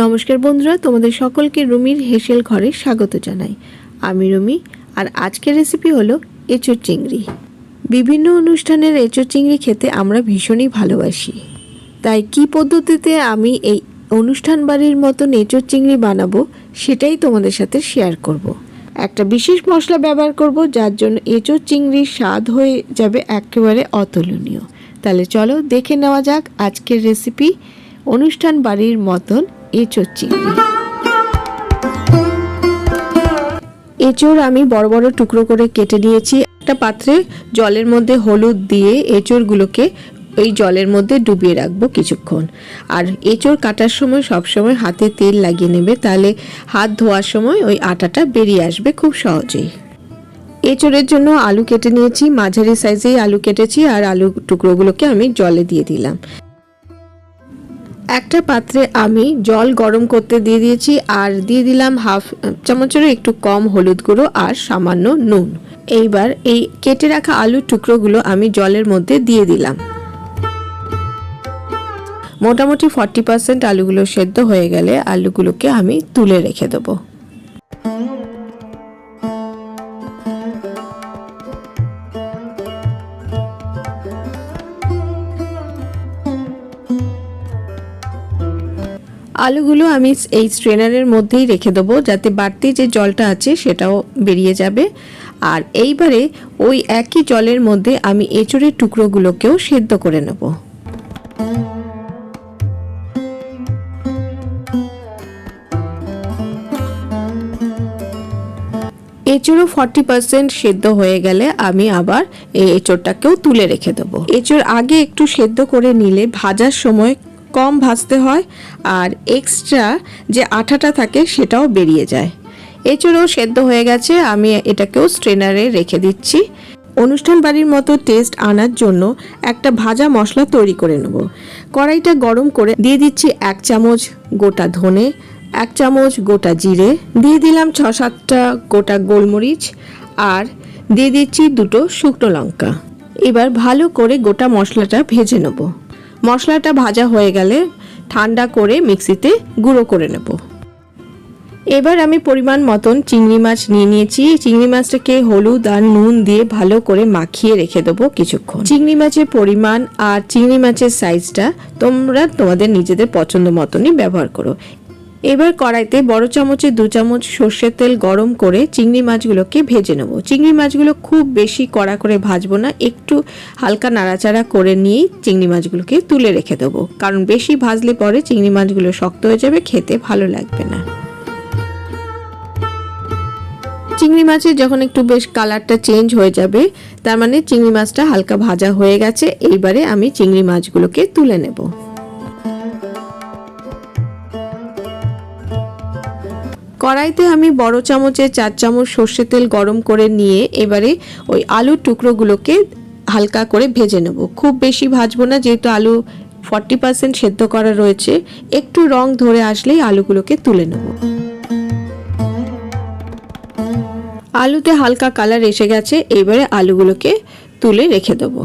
নমস্কার বন্ধুরা, তোমাদের সকলকে রুমির হেসেল ঘরে স্বাগত জানাই। আমি রুমি, আর আজকের রেসিপি হলো এঁচোর চিংড়ি। বিভিন্ন অনুষ্ঠানের এঁচোর চিংড়ি খেতে আমরা ভীষণই ভালোবাসি। তাই কি পদ্ধতিতে আমি এই অনুষ্ঠান বাড়ির মতন এঁচোর চিংড়ি বানাবো, সেটাই তোমাদের সাথে শেয়ার করব। একটা বিশেষ মশলা ব্যবহার করব, যার জন্য এঁচোর চিংড়ির স্বাদ হয়ে যাবে একেবারে অতুলনীয়। তাহলে চলো দেখে নেওয়া যাক আজকের রেসিপি অনুষ্ঠান বাড়ির মতন এঁচোর চিংড়ি। এঁচোড় আমি বড় বড় টুকরো করে কেটে নিয়েছি। একটা পাত্রে জলের মধ্যে হলুদ দিয়ে এঁচোড়গুলোকে ওই জলের মধ্যে ডুবিয়ে রাখব কিছুক্ষণ। আর এঁচোড় কাটার সময় সবসময় হাতে তেল লাগিয়ে নেবে, তাহলে হাত ধোয়ার সময় ওই আটাটা বেরিয়ে আসবে খুব সহজেই। এঁচোড়ের জন্য আলু কেটে নিয়েছি, মাঝারি সাইজেই আলু কেটেছি আর আলু টুকরোগুলোকে আমি জলে দিয়ে দিলাম। একটা পাত্রে আমি জল গরম করতে দিয়ে দিয়েছি আর দিয়ে দিলাম হাফ চামচেরও একটু কম হলুদ গুঁড়ো আর সামান্য নুন। এইবার এই কেটে রাখা আলুর টুকরোগুলো আমি জলের মধ্যে দিয়ে দিলাম। মোটামুটি ফর্টি পার্সেন্ট আলুগুলো সেদ্ধ হয়ে গেলে আলুগুলোকে আমি তুলে রেখে দেবো। আলুগুলো আমি এই স্ট্রেনারের মধ্যেই রেখে দেবো, যাতে বাড়তি যে জলটা আছে সেটাও বেরিয়ে যাবে। আর এইবারে ওই একই জলের মধ্যে আমি এঁচড়ের টুকরোগুলোকেও সেদ্ধ করে নেব। এঁচড়ও ফর্টি পার্সেন্ট সেদ্ধ হয়ে গেলে আমি আবার এই এঁচড়টাকেও তুলে রেখে দেবো। এঁচড় আগে একটু সেদ্ধ করে নিলে ভাজার সময় কম ভাজতে হয় আর এক্সট্রা যে আঠাটা থাকে সেটাও বেরিয়ে যায়। এছাড়াও সেদ্ধ হয়ে গেছে, আমি এটাকেও স্ট্রেনারে রেখে দিচ্ছি। অনুষ্ঠান বাড়ির মতো টেস্ট আনার জন্য একটা ভাজা মশলা তৈরি করে নেব। কড়াইটা গরম করে দিয়ে দিচ্ছি এক চামচ গোটা ধনে, এক চামচ গোটা জিরে, দিয়ে দিলাম ছ সাতটা গোটা গোলমরিচ আর দিয়ে দিচ্ছি দুটো শুকনো লঙ্কা। এবার ভালো করে গোটা মশলাটা ভেজে নেব। মশলাটা ভাজা হয়ে গেলে ঠান্ডা করে মিক্সিতে গুঁড়ো করে নেব। এবার আমি পরিমাণ মতন চিংড়ি মাছ নিয়ে নিয়েছি। চিংড়ি মাছটাকে হলুদ আর নুন দিয়ে ভালো করে মাখিয়ে রেখে দেবো কিছুক্ষণ। চিংড়ি মাছের পরিমাণ আর চিংড়ি মাছের সাইজটা তোমরা তোমাদের নিজেদের পছন্দ মতনই ব্যবহার করো। এবার কড়াইতে বড় চামচে দু চামচ সর্ষের তেল গরম করে চিংড়ি মাছগুলোকে ভেজে নেব। চিংড়ি মাছগুলো খুব বেশি কড়া করে ভাজবো না, একটু হালকা নাড়াচাড়া করে নিয়েই চিংড়ি মাছগুলোকে তুলে রেখে দেবো। কারণ বেশি ভাজলে পরে চিংড়ি মাছগুলো শক্ত হয়ে যাবে, খেতে ভালো লাগবে না। চিংড়ি মাছের যখন একটু বেশ কালারটা চেঞ্জ হয়ে যাবে, তার মানে চিংড়ি মাছটা হালকা ভাজা হয়ে গেছে, এইবারে আমি চিংড়ি মাছগুলোকে তুলে নেব। কড়াইতে আমি বড় চামচে চার চামচ সর্ষে তেল গরম করে নিয়ে এবারে ওই আলুর টুকরোগুলোকে হালকা করে ভেজে নেব। খুব বেশি ভাজবো না, যেহেতু আলু ফর্টি পার্সেন্ট সেদ্ধ করা রয়েছে, একটু রং ধরে আসলেই আলুগুলোকে তুলে নেব। আলুতে হালকা কালার এসে গেছে, এবারে আলুগুলোকে তুলে রেখে দেবো।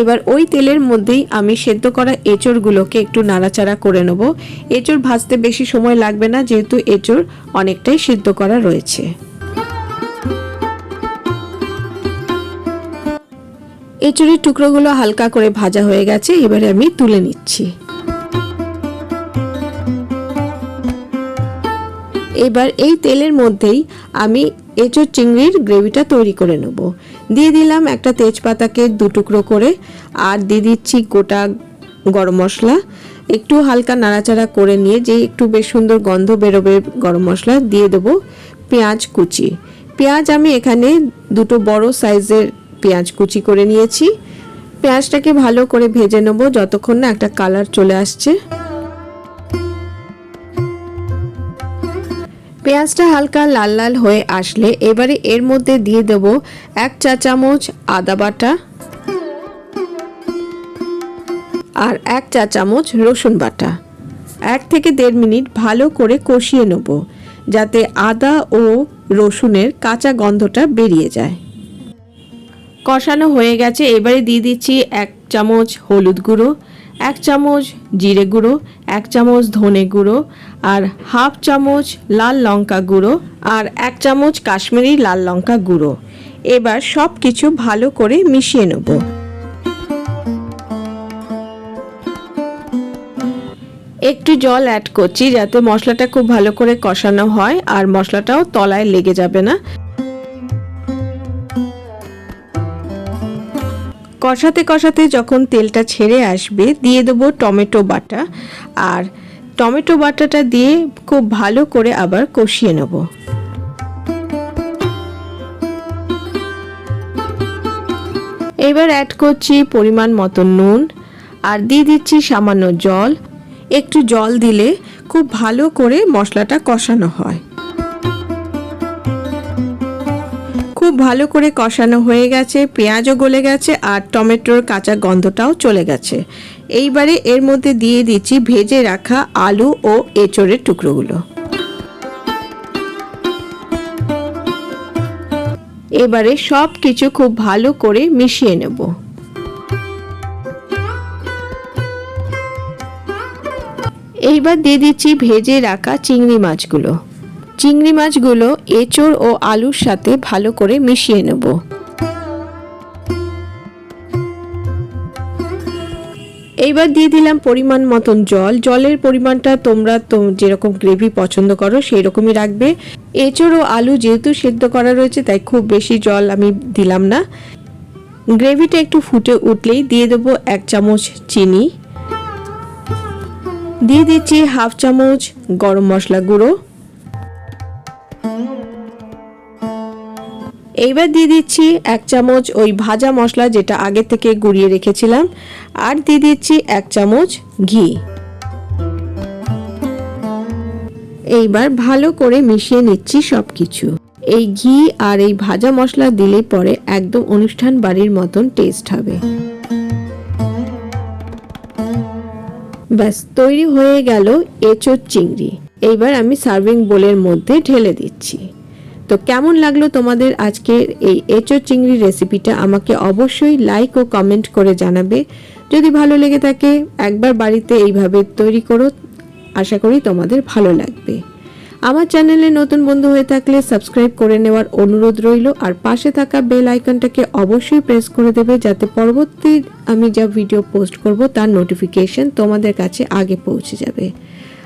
এবার ওই তেলের মধ্যেই আমি সেদ্ধ করা এঁচড়গুলোকে একটু নাড়াচাড়া করে নেব। এঁচড় ভাজতে বেশি সময় লাগবে না, যেহেতু এঁচড় অনেকটাই সেদ্ধ করা রয়েছে। এঁচড়ের টুকরোগুলো হালকা করে ভাজা হয়ে গেছে, এবারে আমি তুলে নিচ্ছি। এবার এই তেলের মধ্যেই আমি এঁচোর চিংড়ির গ্রেভিটা তৈরি করে নেব। দিয়ে দিলাম একটা তেজপাতাকে দু টুকরো করে, আর দিয়ে দিচ্ছি গোটা গরম মশলা। একটু হালকা নাড়াচাড়া করে নিয়ে যে একটু বেশ সুন্দর গন্ধ বেরোবে গরম মশলা, দিয়ে দেবো পেঁয়াজ কুচি। পেঁয়াজ আমি এখানে দুটো বড় সাইজের পেঁয়াজ কুচি করে নিয়েছি। পেঁয়াজটাকে ভালো করে ভেজে নেব, যতক্ষণ না একটা কালার চলে আসছে। পেঁয়াজটা হালকা লাল লাল হয়ে আসলে এবারে এর মধ্যে দিয়ে দেব এক চা চামচ আদা বাটা আর এক চা চামচ রসুন বাটা। এক থেকে দেড় মিনিট ভালো করে কষিয়ে নেব যাতে আদা ও রসুনের কাঁচা গন্ধটা বেরিয়ে যায়। কষানো হয়ে গেছে, এবারে দিয়ে দিচ্ছি এক চামচ হলুদ গুঁড়ো, এক চামচ জিরে গুঁড়ো, এক চামচ ধনে গুঁড়ো আর হাফ চামচ লাল লঙ্কা গুঁড়ো আর এক চামচ কাশ্মীরি লাল লঙ্কা গুঁড়ো। এবার সব কিছু ভালো করে মিশিয়ে নেব। একটু জল অ্যাড করছি যাতে মশলাটা খুব ভালো করে কষানো হয় আর মশলাটাও তলায় লেগে যাবে না। কষাতে কষাতে যখন তেলটা ছেড়ে আসবে, দিয়ে দেবো টমেটো বাটা। আর টমেটো বাটাটা দিয়ে খুব ভালো করে আবার কষিয়ে নেব। এবার অ্যাড করছি পরিমাণ মতো নুন, আর দিয়ে দিচ্ছি সামান্য জল। একটু জল দিলে খুব ভালো করে মশলাটা কষানো হয়। খুব ভালো করে কষানো হয়ে গেছে, পেঁয়াজও গলে গেছে আর টমেটোর কাঁচা গন্ধটাও চলে গেছে। এইবারে এর মধ্যে দিয়ে দিচ্ছি ভেজে রাখা আলু ও এঁচড়ের টুকরোগুলো। এবারে সব কিছু খুব ভালো করে মিশিয়ে নেব। এইবার দিয়ে দিচ্ছি ভেজে রাখা চিংড়ি মাছগুলো। চিংড়ি মাছগুলো এঁচড় ও আলুর সাথে ভালো করে মিশিয়ে নেব। এইবার দিয়ে দিলাম পরিমাণ মতন জল। জলের পরিমাণটা তোমরা তো যেরকম গ্রেভি পছন্দ করো সেই রকমই রাখবে। এঁচড় ও আলু যেহেতু সেদ্ধ করা রয়েছে, তাই খুব বেশি জল আমি দিলাম না। গ্রেভিটা একটু ফুটে উঠলেই দিয়ে দেবো এক চামচ চিনি। দিয়ে দিচ্ছি হাফ চামচ গরম মশলা গুঁড়ো। এইবার দিয়ে দিচ্ছি এক চামচ ওই ভাজা মশলা যেটা আগে থেকে গুঁড়িয়ে রেখেছিলাম, আর দিয়ে দিচ্ছি এক চামচ ঘি। এইবার ভালো করে মিশিয়ে নিচ্ছি সব কিছু এই ঘি আর এই ভাজা মশলা দিলে পরে একদম অনুষ্ঠান বাড়ির মতন টেস্ট হবে। ব্যাস, তৈরি হয়ে গেল এঁচোর চিংড়ি। এইবার আমি সার্ভিং বোলের মধ্যে ঢেলে দিচ্ছি। তো কেমন লাগল তোমাদের আজকের এই এঁচোর চিংড়ি রেসিপিটা আমাকে অবশ্যই লাইক ও কমেন্ট করে জানাবে। যদি ভালো লেগে থাকে, একবার বাড়িতে এইভাবে তৈরি করো। আশা করি তোমাদের ভালো লাগবে। আমার চ্যানেলে নতুন বন্ধু হয়ে থাকলে সাবস্ক্রাইব করে নেওয়ার অনুরোধ রইল। আর পাশে থাকা বেল আইকনটাকে অবশ্যই প্রেস করে দেবে যাতে পরবর্তী আমি যা ভিডিও পোস্ট করব, তার নোটিফিকেশন তোমাদের কাছে আগে পৌঁছে যাবে।